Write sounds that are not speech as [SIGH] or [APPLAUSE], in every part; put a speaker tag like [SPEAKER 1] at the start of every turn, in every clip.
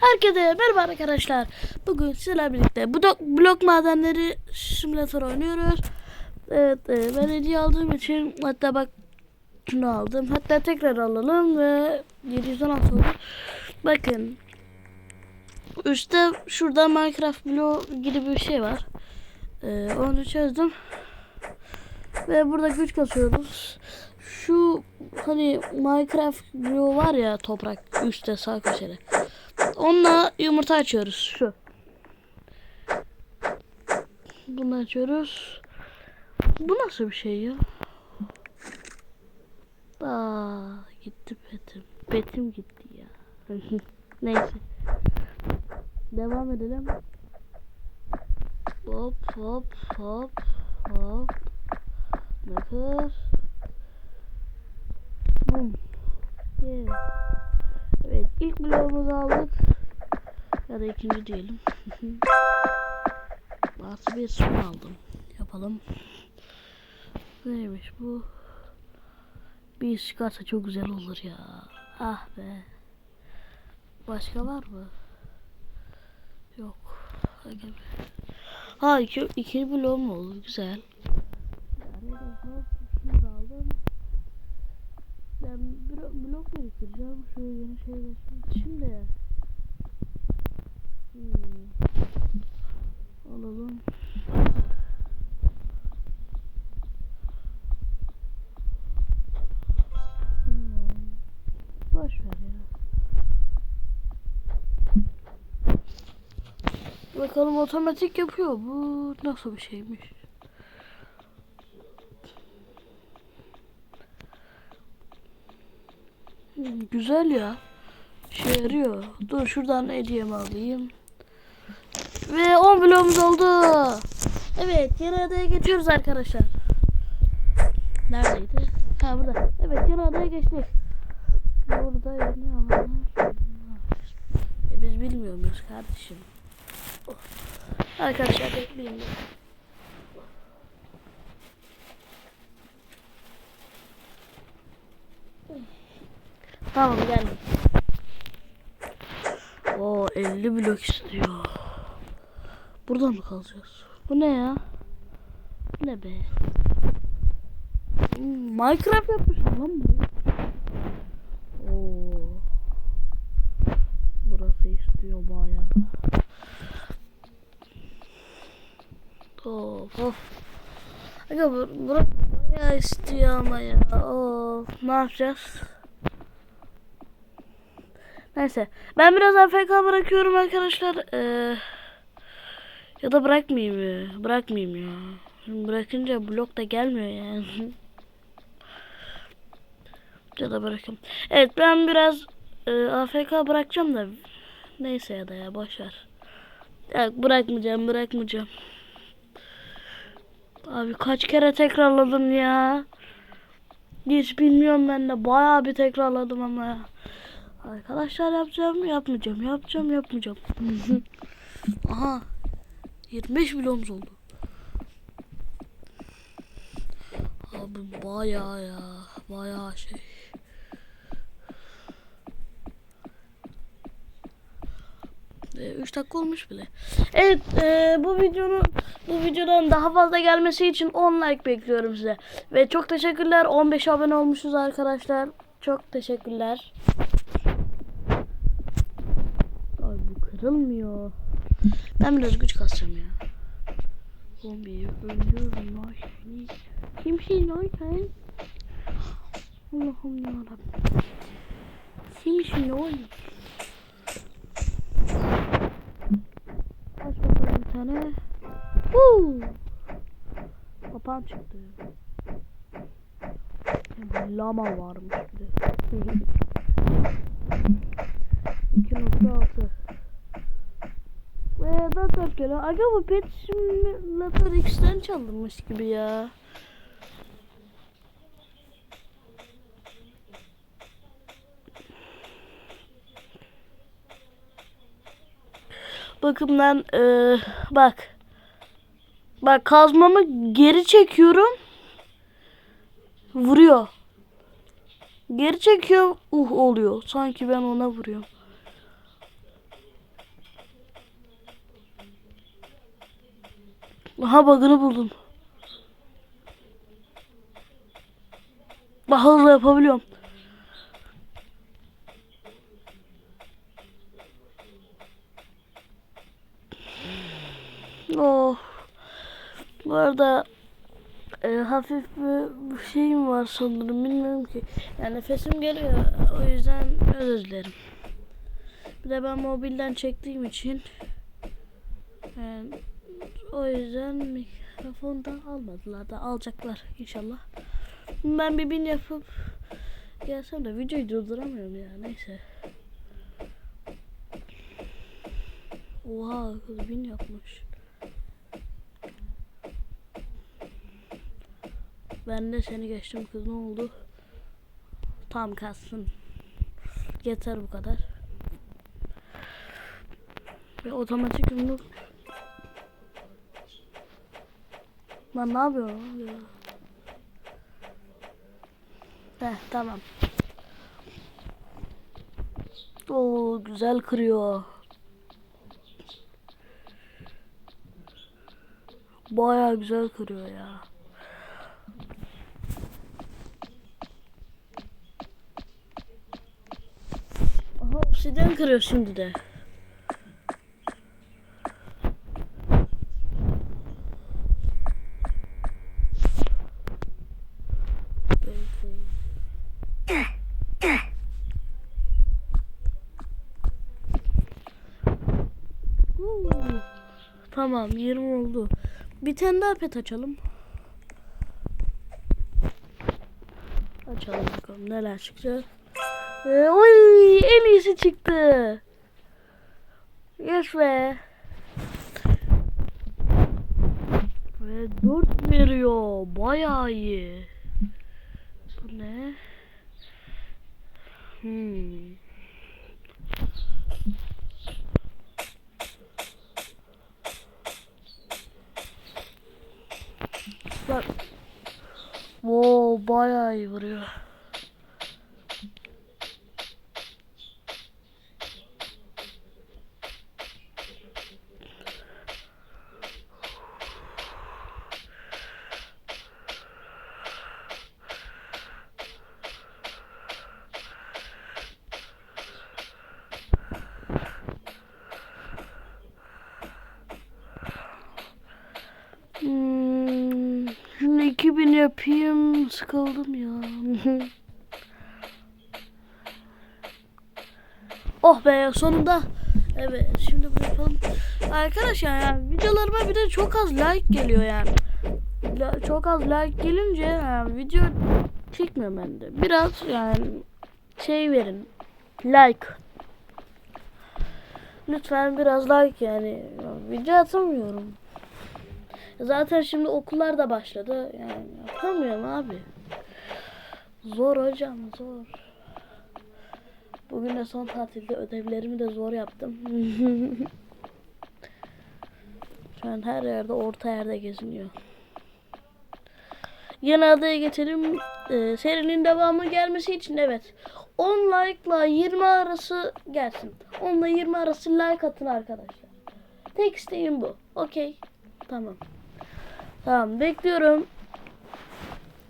[SPEAKER 1] Herkese merhaba arkadaşlar. Bugün sizlerle birlikte bu blok, madenleri simülatör oynuyoruz. Evet, e, ben hediye aldığım için hatta bak şunu aldım. Hatta tekrar alalım ve 716 oldu. Bakın. Üstte şurada Minecraft bloğu gibi bir şey var. E, onu çözdüm. Ve burada güç kasıyoruz. Şu hani Minecraft bloğu var ya toprak üstte sağ köşede. Onunla yumurta açıyoruz. Şu. Bunu açıyoruz. Bu nasıl bir şey ya? Aa, gitti petim. Petim gitti ya. [LAUGHS] Neyse. Devam edelim. Hop hop hop hop. Nakır. Bum. Yeah. Evet ilk bloğumuzu aldık. Ya da ikinci diyelim. [LAUGHS] Artı bir son aldım. Yapalım. Neymiş bu? Bir çıkarsa çok güzel olur ya. Ah be. Başka var mı? Yok. Ha iki, iki bloğum oldu. Güzel. Ben blok, blok biriktireceğim. Şu yeni şey geçmek. Şimdi. Hmm. Alalım. Hmm. Boş ver ya. Bakalım otomatik yapıyor. Bu nasıl bir şeymiş? Güzel ya. İşe yarıyor. Dur şuradan hediyemi alayım. Ve 10 bloğumuz oldu. Evet yeni adaya geçiyoruz arkadaşlar. Neredeydi? Ha burada. Evet yeni adaya geçtik. Burada yeni. E, biz bilmiyor muyuz kardeşim? Oh. Arkadaşlar bekleyin. Tamam geldim. O 50 blok istiyor. Burada mı kalacağız? Bu ne ya? Bu ne be? Minecraft yapmışlar lan bu. Oo. Burası istiyor baya. Of of. Aga bu, burası baya istiyor ama ya. Of. Ne yapacağız? Neyse. Ben biraz AFK bırakıyorum arkadaşlar. Ee, ya da bırakmayayım ya. Bırakmayayım ya. Şimdi bırakınca blok da gelmiyor yani. [LAUGHS] ya da bırakayım. Evet ben biraz e, AFK bırakacağım da. Neyse ya da ya boşver. Ya bırakmayacağım bırakmayacağım. Abi kaç kere tekrarladım ya. Hiç bilmiyorum ben de bayağı bir tekrarladım ama ya. Arkadaşlar yapacağım yapmayacağım yapacağım yapmayacağım. [LAUGHS] Aha 25 milyonumuz oldu. Abi bayağı ya bayağı şey. Ee, 3 dakika olmuş bile. Evet e, bu videonun bu videodan daha fazla gelmesi için 10 like bekliyorum size. Ve çok teşekkürler 15 abone olmuşuz arkadaşlar. Çok teşekkürler. Ay bu kırılmıyor. Ben biraz güç kasacağım ya. Zombiyi öldürürüm lan seni. Kimsin lan sen? Allah'ım yarabbim. Kimsin oğlum? Aç bakalım bir tane. Huu. Papağan çıktı. Lama varmış bir de. [LAUGHS] 2.6 Top geliyor. Aga bu pet simülatör X'ten çalınmış gibi ya. Bakımdan eee bak. Bak kazmamı geri çekiyorum. Vuruyor. Geri çekiyor. Uh oluyor. Sanki ben ona vuruyorum. Aha bug'ını buldum. Hızlı yapabiliyorum. Oh. Bu arada e, hafif bir bir şeyim var sanırım bilmiyorum ki. Yani nefesim geliyor o yüzden özür dilerim. Bir de ben mobilden çektiğim için yani o yüzden mikrofonda almadılar da alacaklar inşallah. Ben bir bin yapıp gelsem de videoyu durduramıyorum ya neyse. Oha kız bin yapmış. Ben de seni geçtim kız ne oldu? Tam kalsın. Yeter bu kadar. Ve otomatik yumruk. Lan ne yapıyorsun? Ya? Heh tamam. Oo güzel kırıyor. Baya güzel kırıyor ya. Aha obsidyen kırıyor şimdi de. Tamam 20 oldu. Bir tane daha pet açalım. Açalım bakalım neler çıkacak. Ee, oy en iyisi çıktı. Yes be. Ve 4 veriyor. Bayağı iyi. Bu ne? Hmm. Bak. Bayağı iyi vuruyor. Hmm, şimdi 2000 yapayım. Sıkıldım ya. [LAUGHS] oh be sonunda. Evet şimdi bunu yapalım. Arkadaşlar yani videolarıma bir de çok az like geliyor yani. La- Çok az like gelince yani video çekmiyorum ben de. Biraz yani şey verin. Like. Lütfen biraz like yani. Video atamıyorum. Zaten şimdi okullar da başladı. Yani yapamıyorum abi. Zor hocam zor. Bugün de son tatilde ödevlerimi de zor yaptım. [LAUGHS] Şu an her yerde orta yerde geziniyor. Yeni adaya geçelim. Ee, serinin devamı gelmesi için evet. 10 like ile 20 arası gelsin. 10 ile 20 arası like atın arkadaşlar. Tek isteğim bu. Okey. Tamam. Tamam bekliyorum.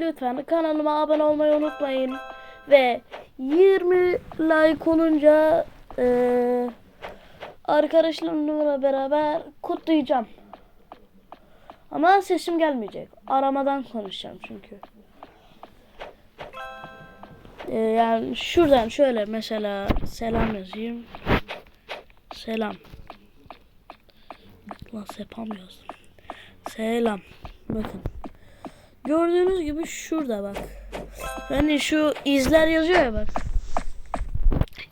[SPEAKER 1] Lütfen kanalıma abone olmayı unutmayın. Ve 20 like olunca eee arkadaşlarımla beraber kutlayacağım. Ama sesim gelmeyecek. Aramadan konuşacağım çünkü. Eee, yani şuradan şöyle mesela selam yazayım. Selam. Lan sepam yazdım. Selam. Bakın. Gördüğünüz gibi şurada bak. Hani şu izler yazıyor ya bak.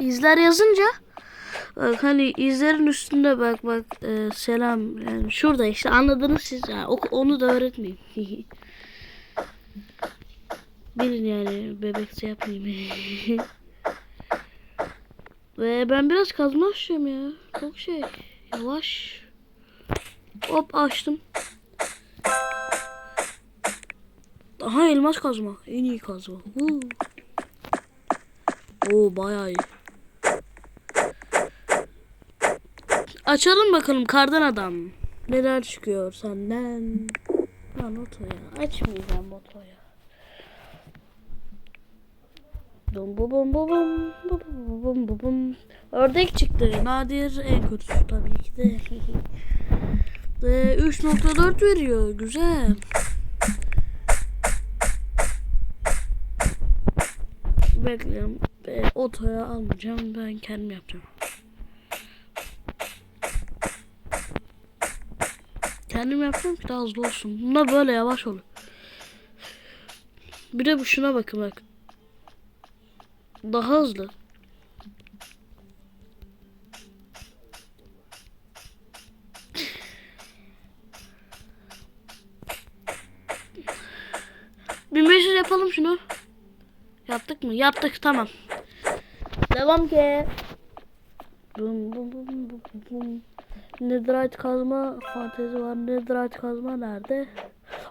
[SPEAKER 1] İzler yazınca bak hani izlerin üstünde bak bak e, selam yani şurada işte anladınız siz yani o- onu da öğretmeyeyim. [LAUGHS] Bilin yani bebekse yapmayayım. [LAUGHS] Ve ben biraz kazma açıyorum ya. Çok şey. Yavaş. Hop açtım. Aha elmas kazma. En iyi kazma. Oo bayağı iyi. Açalım bakalım kardan adam. Neler çıkıyor senden? Lan oto ya. Açmayacağım oto ya. Bum bum bum bum bum bum bum bum bum. Ördek çıktı. Nadir en kötüsü tabii ki de. [LAUGHS] Ee, 3.4 veriyor. Güzel. Bekliyorum. Ee, otoya almayacağım. Ben kendim yapacağım. Kendim yapıyorum ki daha hızlı olsun. Bunda böyle yavaş olur. Bir de bu şuna bakın bak. Daha hızlı. Bir mesaj yapalım şunu. Yaptık mı? Yaptık tamam. Devam ki. Bum bum bum bum bum. Netherite kazma fantezi var. Netherite kazma nerede?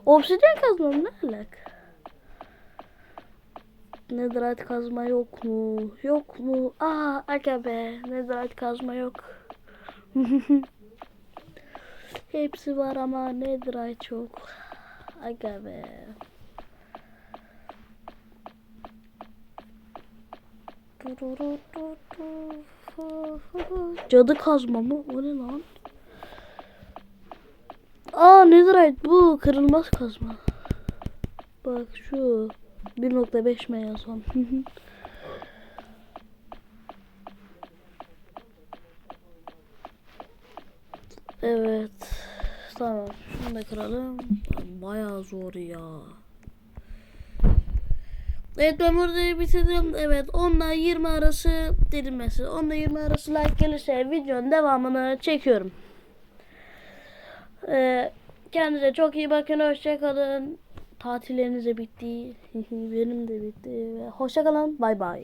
[SPEAKER 1] Obsidian kazma mı? Ne alaka? Netherite kazma yok mu? Yok mu? Aa aga be. Netherite kazma yok. [LAUGHS] Hepsi var ama Netherite yok. Aga be. Cadı kazma mı? O ne lan? Aa Netherite bu kırılmaz kazma. Bak şu 1.5 M yazan. evet. Tamam. Şunu da kıralım. Bayağı zor ya. Evet ben burada bitirdim. Evet 10 ile 20 arası dedim mesela. 10 ile 20 arası like gelirse videonun devamını çekiyorum. Ee, kendinize çok iyi bakın. Hoşçakalın. Tatilleriniz de bitti. [LAUGHS] Benim de bitti. Hoşçakalın. Bay bay.